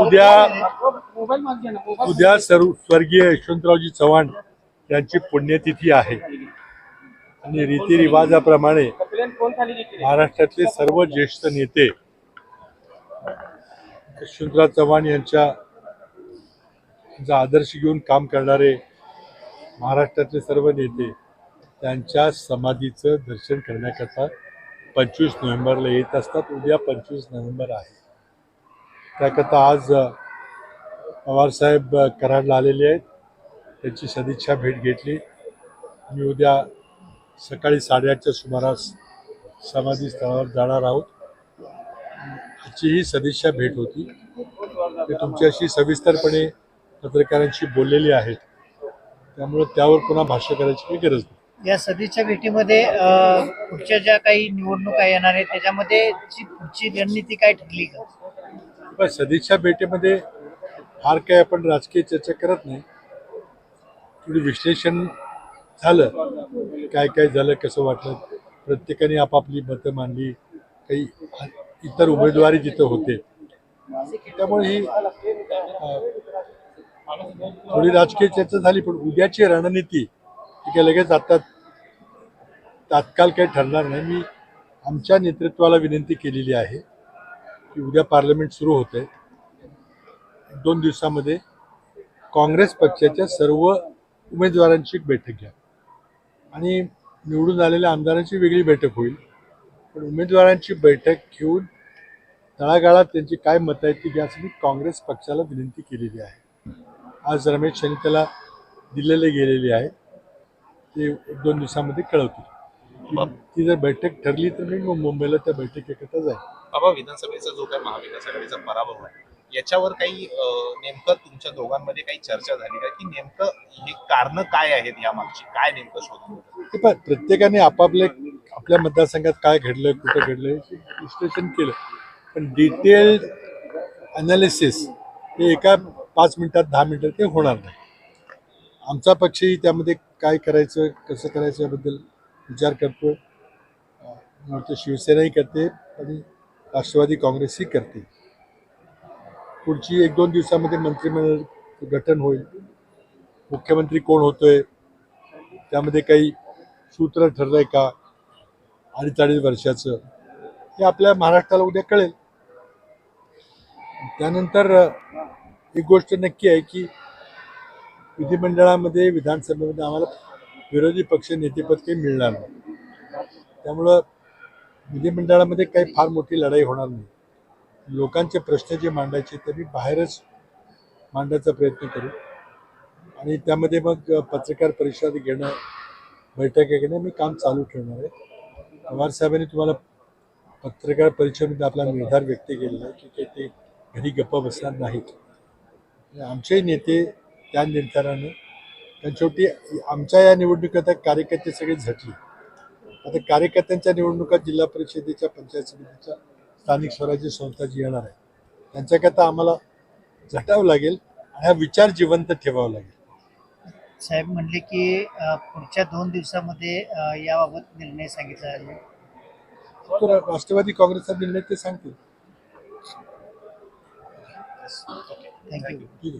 उद्या उद्या सर्व स्वर्गीय यशवंतरावजी चव्हाण यांची पुण्यतिथी आहे. आणि रीतिरिवाजाप्रमाणे महाराष्ट्रातले सर्व ज्येष्ठ नेते यशवंतराव चव्हाण यांच्या यांचा आदर्श घेऊन काम करणारे महाराष्ट्रातले सर्व नेते त्यांच्या समाधीचं दर्शन करण्याकरता पंचवीस नोव्हेंबरला येत असतात. उद्या पंचवीस नोव्हेंबर आहे. त्याकरता आज पवारसाहेब कराडला आलेले आहेत. त्यांची सदिच्छा भेट घेतली. मी उद्या सकाळी साडेआठच्या सुमारास समाधी स्थळावर जाणार आहोत. आजची ही सदिच्छा भेट होती. ते तुमच्याशी सविस्तरपणे पत्रकारांशी बोललेली आहेत. त्यामुळे त्यावर पुन्हा भाष्य करायची काही गरज नाही. या सदिच्छा भेटीमध्ये पुढच्या ज्या काही निवडणुका येणार आहेत त्याच्यामध्ये पुढची रणनीती काय ठरली का? सदिच्छा भेटीमध्ये फार काही आपण राजकीय चर्चा करत नाही. थोडी विश्लेषण झालं काय काय झालं कसं वाटलं प्रत्येकाने आपापली मतं मांडली काही इतर उमेदवारी जिथं होते. त्यामुळे ही थोडी राजकीय चर्चा झाली पण उद्याची रणनीती ती काय लगेच आता तात्काळ काही ठरणार नाही. मी आमच्या नेतृत्वाला विनंती केलेली आहे. की उद्या पार्लमेंट सुरू होते. दोन दिवसामध्ये काँग्रेस पक्षाच्या सर्व उमेदवारांची एक बैठक घ्या. आणि निवडून आलेल्या आमदारांची वेगळी बैठक होईल. पण उमेदवारांची बैठक घेऊन तळागाळात त्यांची काय मतं आहेत ती घ्यासाठी काँग्रेस पक्षाला विनंती केलेली आहे. आज रमेश शनिकला दिलेले गेलेले आहे. ते एक दोन दिवसामध्ये कळवतील. ती- जर बैठक ठरली तर मी मुंबईला त्या बैठकीकरता जाईल बाबा विधानसभेचा जो काही महाविकास आघाडीचा पराभव आहे याच्यावर काही नेमकं तुमच्या दोघांमध्ये काही चर्चा झाली का? की नेमकं हे कारण काय आहेत या मागची काय नेमकं पण प्रत्येकाने आपापले आपल्या मतदारसंघात काय घडलं कुठं घडलं विश्लेषण केलं. पण डिटेल अनालिसिस हे एका पाच मिनिटात दहा मिनिटात ते होणार नाही. आमचा पक्षही त्यामध्ये काय करायचं कसं करायचं याबद्दल विचार करतो मला वाटतं शिवसेनाही करते आणि राष्ट्रवादी काँग्रेसही करते. पुढची एक दोन दिवसामध्ये मंत्रिमंडळ गठन होईल. मुख्यमंत्री कोण होतोय? त्यामध्ये काही सूत्र ठरलंय का? अडीच अडीच वर्षाचं. हे आपल्या महाराष्ट्राला उद्या कळेल. त्यानंतर एक गोष्ट नक्की आहे की विधिमंडळामध्ये विधानसभेमध्ये आम्हाला विरोधी पक्ष नेतेपद काही मिळणार नाही. त्यामुळं विधिमंडळामध्ये काही फार मोठी लढाई होणार नाही. लोकांचे प्रश्न जे मांडायचे ते मी बाहेरच मांडायचा प्रयत्न करू. आणि त्यामध्ये मग पत्रकार परिषद घेणं बैठक घेणं मी काम चालू ठेवणार आहे. पवार साहेबांनी तुम्हाला पत्रकार परिषदेमध्ये आपला निर्धार व्यक्त केलेला आहे की काही ते घरी गप्प बसणार नाहीत. आमचेही नेते त्या निर्धारानं कारण शेवटी आमच्या या निवडणुकीत कार्यकर्ते सगळे झटले. आता कार्यकर्त्यांच्या निवडणुका जिल्हा परिषदेच्या पंचायत समितीच्या स्थानिक स्वराज्य संस्था जी येणार आहे त्यांच्याकरता आम्हाला झटावं लागेल आणि हा विचार जिवंत ठेवावा लागेल. साहेब म्हणले की पुढच्या दोन दिवसामध्ये याबाबत निर्णय सांगितला जाईल. तो रा- राष्ट्रवादी काँग्रेसचा निर्णय ते सांगतील. थँक्यू